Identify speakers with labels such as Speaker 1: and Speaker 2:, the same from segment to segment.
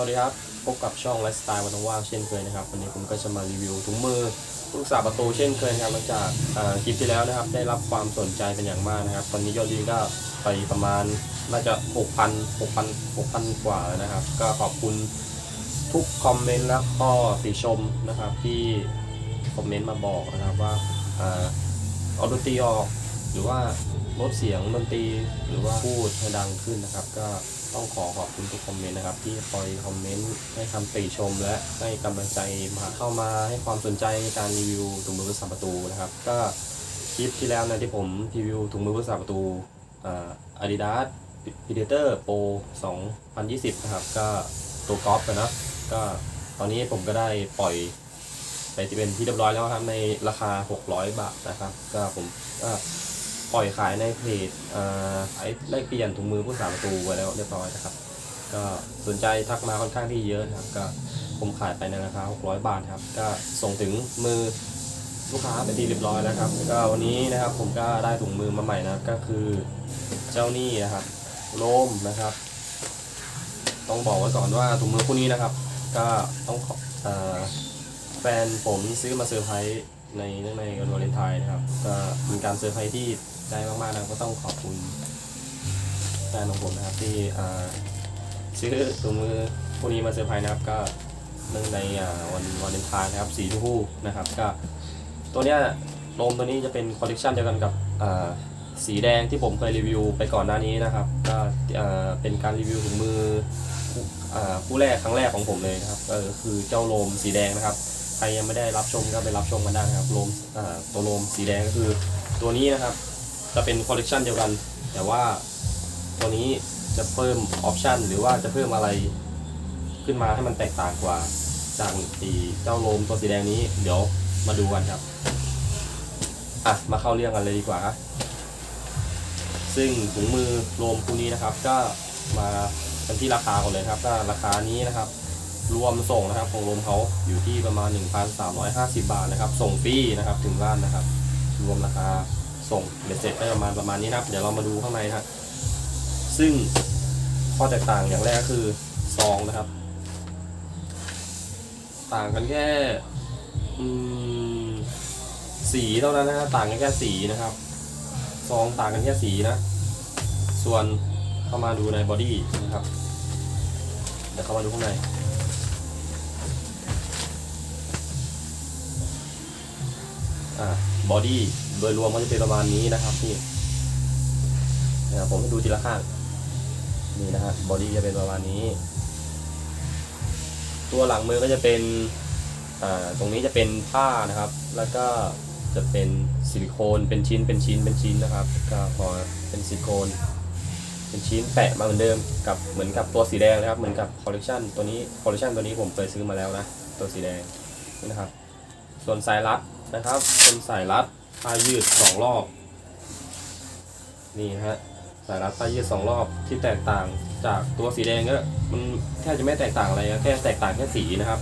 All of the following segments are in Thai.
Speaker 1: วัสดีครับ พบกับช่องไลฟ์สไตล์วันว่างเช่นเคยนะครับ วันนี้ผมก็จะมารีวิวถุงมือลูกสาประตูเช่นเคยนะครับหลังจากคลิปที่แล้วนะครับ ได้รับความสนใจเป็นอย่างมากนะครับ ตอนนี้ยอดวิวก็ไปประมาณน่าจะ 6,000 6,000 6,000 กว่าแล้วนะครับ ก็ขอบคุณทุกคอมเมนต์และข้อติชมนะครับที่คอมเมนต์มาบอกนะครับว่าอ่าเอาดนตรีออกหรือว่าลดเสียงดนตรีหรือว่าพูดให้ดังขึ้นนะครับ ก็ ต้องขอขอบคุณทุกคอมเมนต์นะครับ ที่คอยคอมเมนต์ให้คำติชม และให้กำลังใจมาเข้ามาให้ความสนใจในการรีวิวถุงมือผู้สาประตูนะครับ ก็คลิปที่แล้วนะที่ผมรีวิวถุงมือผู้สาประตูอาดิดาสพีเดเตอร์โป2020 นะครับ ก็ตัวกอล์ฟนะก็ตอนนี้ผมก็ได้ปล่อยไปที่เป็นที่เรียบร้อยแล้วครับในราคา 600 บาทนะครับ ก็ผมก็ ปล่อยขายในเพจอ่าขายแลกเปลี่ยนถุงมือผู้สาประตูไว้แล้วเรียบร้อยนะครับ ก็สนใจทักมาค่อนข้างที่เยอะนะครับ ก็ผมขายไปในราคา600 บาทครับ ก็ส่งถึงมือลูกค้าไปที่เรียบร้อยแล้วครับ ก็วันนี้นะครับผมก็ได้ถุงมือมาใหม่นะครับ ก็คือเจ้านี่นะครับโลมนะครับ ต้องบอกไว้ก่อนว่าถุงมือคู่นี้นะครับ ก็ต้องขออแฟนผมซื้อมาเซอร์ไพรส์ในเนื่องในวันวาเลนไทน์นะครับ ก็เป็นการเซอร์ไพรส์ที่ ได้มากๆนะก็ต้องขอบคุณแฟนของผมนะครับที่ซื้อถุงมือพวกนี้มาเซอร์ไพรส์นะครับก็เนื่องในอ่าวันเลนไทน์นะครับสีชมพูนะครับก็ตัวเนี้ยโลมตัวนี้จะเป็นคอลเลกชันเดียวกันกับสีแดงที่ผมเคยรีวิวไปก่อนหน้านี้นะครับ ก็เป็นการรีวิวถุงมือผู้แรกครั้งแรกของผมเลยนะครับก็คือเจ้าโลมสีแดงนะครับใครยังไม่ได้รับชมก็ไปรับชมกันได้นะครับโลมตัวโลมสีแดงก็คือตัวนี้นะครับ จะเป็นคอลเลกชันเดียวกัน แต่ว่าตัวนี้จะเพิ่มออปชันหรือว่าจะเพิ่มอะไรขึ้นมาให้มันแตกต่างกว่าจากตีเจ้าโลมตัวสีแดงนี้ เดี๋ยวมาดูกันครับ อะ มาเข้าเรื่องกันเลยดีกว่าครับซึ่งถุงมือโลมคู่นี้นะครับ ก็มากันที่ราคาก่อนเลยครับก็ราคานี้นะครับ รวมส่งนะครับของโลมเขาอยู่ที่ประมาณ 1,350 บาทนะครับ ส่งฟรีนะครับถึงบ้านนะครับ รวมราคา ส่งเบ็ดเสร็จได้ประมาณประมาณนี้นะครับ เดี๋ยวเรามาดูข้างในนะครับซึ่งข้อแตกต่างอย่างแรกคือซองนะครับ ต่างกันแค่สีเท่านั้นนะครับต่างกันแค่สีนะครับซองต่างกันแค่สีนะ ส่วนเข้ามาดูในบอดี้นะครับเดี๋ยวเข้ามาดูข้างใน บอดี้โดยรวมก็จะเป็นประมาณนี้นะครับนี่นะผมให้ดูทีละข้างนี่นะฮะบอดี้จะเป็นประมาณนี้ ตัวหลังมือก็จะเป็นตรงนี้จะเป็นผ้านะครับ แล้วก็จะเป็นซิลิโคนเป็นชิ้นเป็นชิ้นเป็นชิ้นนะครับ ก็พอเป็นซิลิโคน เป็นชิ้นแปะมาเหมือนเดิมกับเหมือนกับตัวสีแดงนะครับ เหมือนกับคอลเลกชันตัวนี้คอลเลกชันตัวนี้ผมเคยซื้อมาแล้วนะตัวสีแดงนี่นะครับ ส่วนสายรัดนะครับ เป็นสายรัดผ้ายืดสองรอบ นี่ฮะสายรัดผ้ายืดสองรอบที่แตกต่างจากตัวสีแดงก็มันแทบจะไม่แตกต่างอะไรนะแค่แตกต่างแค่สีนะครับ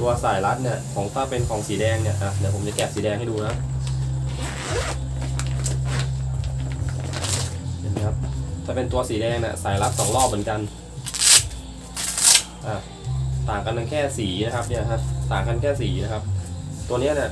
Speaker 1: ตัวสายรัดเนี่ยของถ้าเป็นของสีแดงเนี่ยอะเดี๋ยวผมจะแกะสีแดงให้ดูนะเห็นไหมครับถ้าเป็นตัวสีแดงเนี่ยสายรัดสองรอบเหมือนกันอะต่างกันแค่สีนะครับเนี่ยฮะต่างกันแค่สีนะครับ ตัวนี้เนี่ย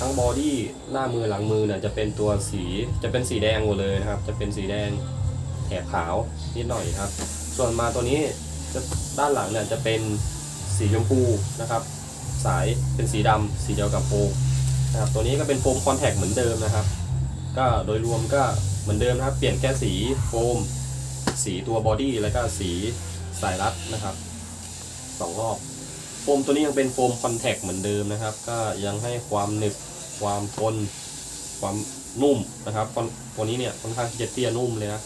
Speaker 1: ทั้งบอดี้หน้ามือหลังมือเนี่ยจะเป็นตัวสีจะเป็นสีแดงหมดเลยนะครับ จะเป็นสีแดงแถบขาวนิดหน่อยครับ ส่วนมาตัวนี้จะด้านหลังเนี่ยจะเป็นสีชมพูนะครับ สายเป็นสีดำสีเดียวกับโฟมนะครับตัวนี้ก็เป็นโฟมคอนแทคเหมือนเดิมนะครับ ก็โดยรวมก็เหมือนเดิมนะครับเปลี่ยนแค่สีโฟม สีตัวบอดี้แล้วก็สีสายรัดนะครับสองรอบ โฟมตัวนี้ยังเป็นโฟมคอนแทคเหมือนเดิมนะครับ ก็ยังให้ความหนึบความทนความนุ่มนะครับตัวนี้เนี่ยค่อนข้างที่จะเตี้ยนุ่มเลยนะ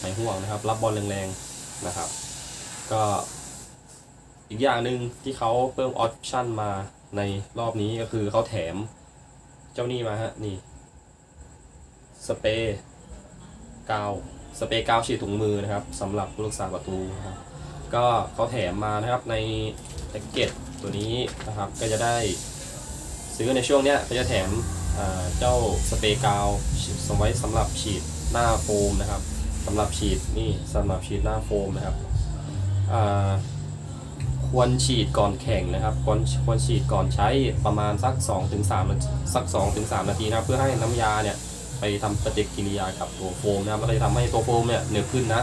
Speaker 1: หายห่วงนะครับ รับบอลแรงๆนะครับ ก็อีกอย่างหนึ่งที่เขาเพิ่มออปชั่นมาในรอบนี้ก็คือเขาแถมเจ้านี่มาฮะนี่สเปรย์กาวสเปรย์กาวฉีดถุงมือนะครับสำหรับผู้รักษาประตูนะครับก็เขาแถมมานะครับใน แพ็กเกจตัวนี้นะครับก็จะได้ซื้อในช่วงเนี้ยก็จะแถมเจ้าสเปรย์กาวสไว้สำหรับฉีดหน้าโฟมนะครับสำหรับฉีดนี่สำหรับฉีดหน้าโฟมนะครับควรฉีดก่อนแข่งนะครับควรควรฉีดก่อนใช้ประมาณสัก2-3ถึงนาทีสัก2ถึงนาทีนะเพื่อให้น้ำยาเนี่ยไปทำปฏิกิริยากับตัวโฟมนะครับมันก็จะทำให้ตัวโฟมเนี่ยเหนึบขึ้นนะ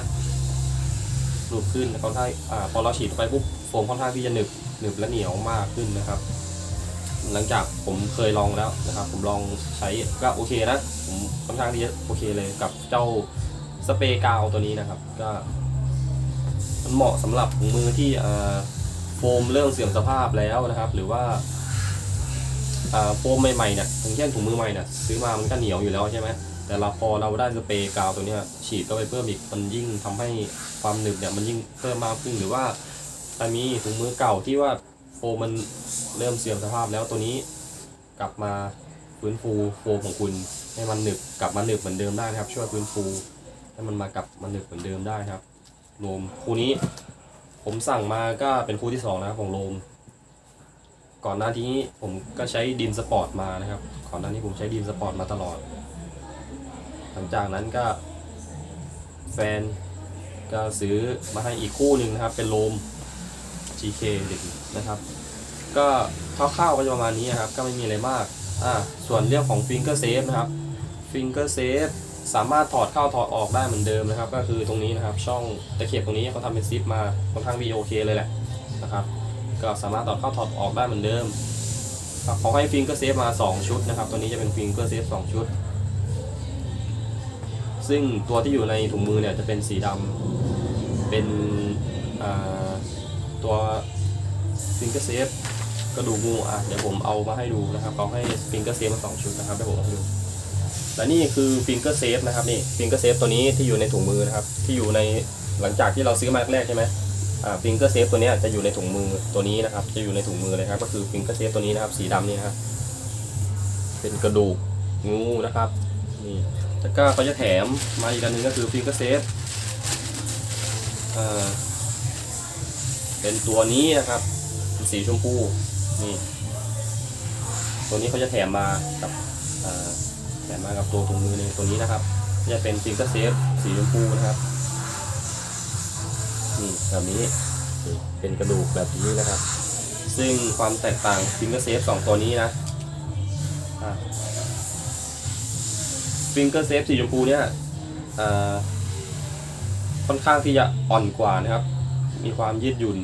Speaker 1: หนึบขึ้นค่อนข้างอ่าพอเราฉีดไปปุ๊บ โฟมค่อนข้างที่จะหนึบหนึบและเหนียวมากขึ้นนะครับ หลังจากผมเคยลองแล้วนะครับ ผมลองใช้ก็โอเคนะผมค่อนข้างที่จะโอเคเลยกับเจ้าสเปรย์กาวตัวนี้นะครับ ก็มันเหมาะสำหรับถุงมือที่โฟมเริ่มเสื่อมสภาพแล้วนะครับ หรือว่าโฟมใหม่ๆเนี่ยอย่างเช่นถุงมือใหม่เนี่ยซื้อมามันก็เหนียวอยู่แล้วใช่ไหมแต่เราพอเราได้สเปรย์กาวตัวนี้ฉีดเข้าไปเพิ่มอีกมันยิ่งทำให้ความหนึบเนี่ยมันยิ่งเพิ่มมากขึ้นหรือว่า ถ้ามีถุงมือเก่าที่ว่าโฟมมันเริ่มเสื่อมสภาพแล้วตัวนี้กลับมาฟื้นฟูโฟมของคุณให้มันหนึบกลับมาหนึบเหมือนเดิมได้นะครับ ช่วยฟื้นฟูให้มันมากลับมาหนึบเหมือนเดิมได้ครับโลมคู่นี้ผมสั่งมาก็เป็นคู่ที่สองนะของโลม ก่อนหน้านี้ผมก็ใช้ดินสปอร์ตมานะครับก่อนหน้านี้ผมใช้ดินสปอร์ตมาตลอด หลังจากนั้นก็แฟนก็ซื้อมาให้อีกคู่หนึ่งนะครับ เป็นโลม GK เด็กนะครับ ก็คร่าวๆก็จะประมาณนี้นะครับ ก็ไม่มีอะไรมาก อ่า ส่วนเรื่องของ Finger Safe นะครับ Finger Safe สามารถถอดเข้าถอดออกได้เหมือนเดิมนะครับ ก็คือตรงนี้นะครับ ช่องตะเข็บตรงนี้เขาทำเป็นซิปมาค่อนข้างดีโอเคเลยแหละนะครับ ก็สามารถถอดเข้าถอดออกได้เหมือนเดิมครับเขาให้ Finger Safe มา 2 ชุดนะครับ ตัวนี้จะเป็น Finger Safe 2ชุด ซึ่งตัวที่อยู่ในถุงมือเนี่ยจะเป็นสีดำเป็นอ่า ตัว Finger Safe กระดูกงูอะเดี๋ยวผมเอามาให้ดูนะครับเขาให้ Finger Safe มาสองชุดนะครับเดี๋ยวผมเอาให้ดูและนี่คือฟิงเกอร์เซฟนะครับนี่ฟิงเกอร์เซฟตัวนี้ที่อยู่ในถุงมือนะครับที่อยู่ในหลังจากที่เราซื้อมาแรกใช่ไหมอ่าฟิงเกอร์เซฟตัวนี้จะอยู่ในถุงมือตัวนี้นะครับจะอยู่ในถุงมือเลยครับก็คือฟิงเกอร์เซฟตัวนี้นะครับสีดำนี่นะครับเป็นกระดูกงูนะครับนี่แล้วก็เขาจะแถมมาอีกอันหนึงก็คือฟิงเกอร์เซฟอ่า เป็นตัวนี้นะครับสีชมพูนี่ตัวนี้เขาจะแถมมากับแถมมากับตัวถุงมือในตัวนี้นะครับจะเป็นฟิงเกอร์เซฟสีชมพูนะครับนี่แบบนี้เป็นกระดูกแบบนี้นะครับ ซึ่งความแตกต่างฟิงเกอร์เซฟสองตัวนี้นะฟิงเกอร์เซฟสีชมพูเนี่ยค่อนข้างที่จะอ่อนกว่านะครับ มีความยืดหยุ่น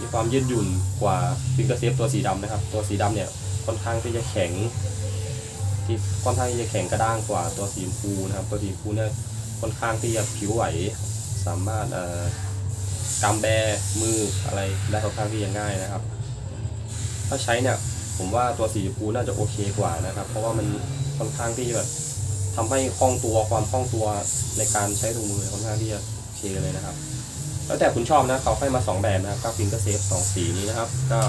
Speaker 1: มีความยืดหยุ่นกว่าฟิงเกอร์เซฟตัวสีดำนะครับ ตัวสีดำเนี่ยค่อนข้างที่จะแข็ง ที่ค่อนข้างที่จะแข็งกระด้างกว่าตัวสีชมพูนะครับ ตัวสีชมพูเนี่ยค่อนข้างที่จะผิวไหว สามารถเอ่อกำแบมืออะไรได้ค่อนข้างที่จะง่ายนะครับ ถ้าใช้เนี่ยผมว่าตัวสีชมพูน่าจะโอเคกว่านะครับ เพราะว่ามันค่อนข้างที่แบบทำให้คล่องตัวความคล่องตัวในการใช้ถุงมือค่อนข้างที่จะโอเคเลยนะครับ แล้วแต่คุณชอบนะเขาให้มาสองแบบนะครับก็ฟิงเกอร์เซฟสองสีนี้นะครับ ก็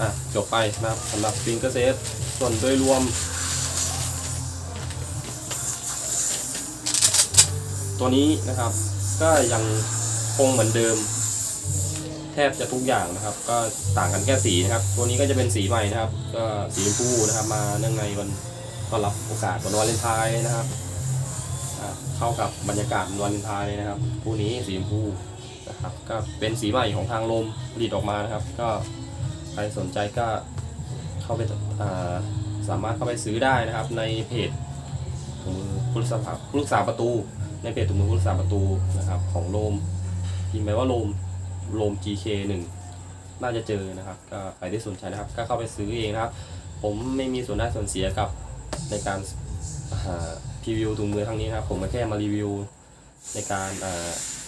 Speaker 1: อะจบไปนะครับสำหรับฟิงเกอร์เซฟส่วนโดยรวม ตัวนี้นะครับ ก็ยังคงเหมือนเดิม แทบจะทุกอย่างนะครับ ก็ต่างกันแค่สีนะครับ ตัวนี้ก็จะเป็นสีใหม่นะครับ ก็สีชมพูนะครับ มาเนื่องในวันต้อนรับโอกาสวันวาเลนไทน์นะครับเข้ากับบรรยากาศวันวาเลนไทน์เลยนะครับ คู่นี้สีชมพู ครับก็เป็นสีใหม่ของทางลมผลิตออกมานะครับ ก็ใครสนใจก็เข้าไปาสามารถเข้าไปซื้อได้นะครับ ในเพจของผู้สาผู้รักษาประตู ในเพจถุงมือผู้รักษาประตูนะครับของโลมพิมพ์ไปว่าโลมโลม GK 1 น่าจะเจอนะครับ ก็ใครที่สนใจนะครับ ก็เข้าไปซื้อเองนะครับ ผมไม่มีส่วนได้ส่วนเสียกับในการพรีวิวถุงมือครั้งนี้นะครับ ผมก็แค่มารีวิวในการ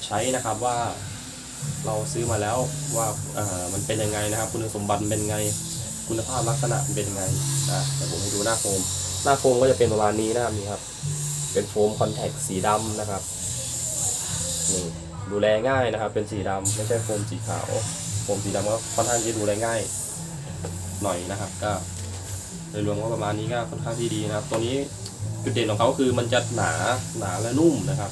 Speaker 1: ใช้นะครับว่า เราซื้อมาแล้วว่าามันเป็นยังไงนะครับ คุณสมบัติเป็นไง คุณภาพลักษณะเป็นยังไงอะเดี๋ยวผมให้ดูหน้าโฟม หน้าโฟมก็จะเป็นประมาณนี้นะครับนี่ครับ เป็นโฟมคอนแทคสีดำนะครับนี่ดูแลง่ายนะครับ เป็นสีดำไม่ใช่โฟมสีขาวโฟมสีดำก็ค่อนข้างที่จะดูแลง่าย หน่อยนะครับ ก็โดยรวมก็ประมาณนี้ก็ค่อนข้างที่ดีนะครับ ตัวนี้จุดเด่นของเขาคือมันจะหนาหนาและนุ่มนะครับ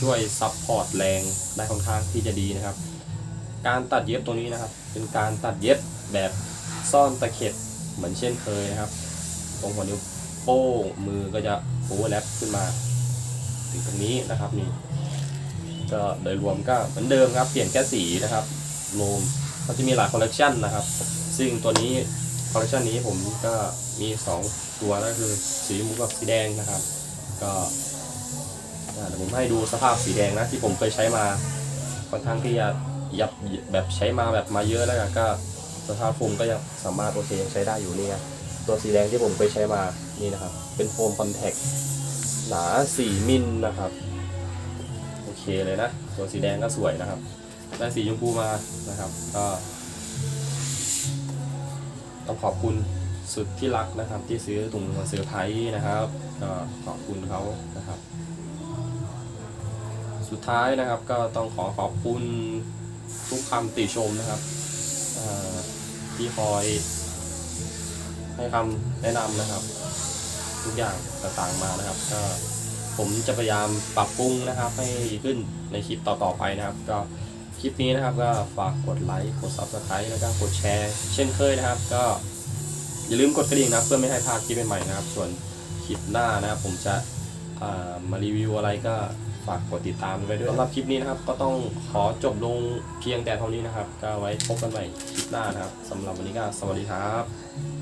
Speaker 1: ช่วยซับพอร์ตแรงได้ค่อนข้างที่จะดีนะครับ การตัดเย็บตัวนี้นะครับ เป็นการตัดเย็บแบบซ่อนตะเข็บเหมือนเช่นเคยนะครับ ตรงหัวนิ้วโป้งมือก็จะโอเวอร์แลปขึ้นมา ถึงตรงนี้นะครับนี่ก็โดยรวมก็เหมือนเดิมครับ เปลี่ยนแค่สีนะครับโลมเขาจะมีหลายคอลเลกชันนะครับ ซึ่งตัวนี้คอลเลกชันนี้ผมก็มี 2 ตัวก็คือสีมพูกับสีแดงนะครับ ก็ เดี๋ยวผมให้ดูสภาพสีแดงนะที่ผมเคยใช้มาค่อนข้างที่จะยับแบบใช้มาแบบมาเยอะแล้วก็สภาพโฟมก็ยังสามารถโอเคยังใช้ได้อยู่นี่ไงตัวสีแดงที่ผมเคยใช้มานี่นะครับ เป็นโฟมคอนแทคหนา 4 มิลนะครับโอเคเลยนะ ตัวสีแดงก็สวยนะครับได้สีชมพูมานะครับก็ต้องขอบคุณสุดที่รักนะครับที่ซื้อถุงมาเซอร์ไพรส์นะครับก็ขอบคุณเขานะครับ สุดท้ายนะครับก็ต้องขอขอบคุณทุกคำติชมนะครับที่คอยให้คำแนะนำนะครับ ทุกอย่างต่างๆมานะครับ ก็ผมจะพยายามปรับปรุงนะครับ ให้ดีขึ้นในคลิปต่อๆไปนะครับ ก็คลิปนี้นะครับก็ฝากกดไลค์กด subscribe แล้วก็กดแชร์ เช่นเคยนะครับ ก็อย่าลืมกดกระดิ่งนะเพื่อไม่ให้พลาดคลิปใหม่ๆนะครับ ส่วนคลิปหน้านะครับผมจะมารีวิวอะไรก็ ฝากกดติดตามไว้ด้วยสำหรับคลิปนี้นะครับ ก็ต้องขอจบลงเพียงแต่เท่านี้นะครับ ก็ไว้พบกันใหม่คลิปหน้านะครับสำหรับวันนี้ก็สวัสดีครับ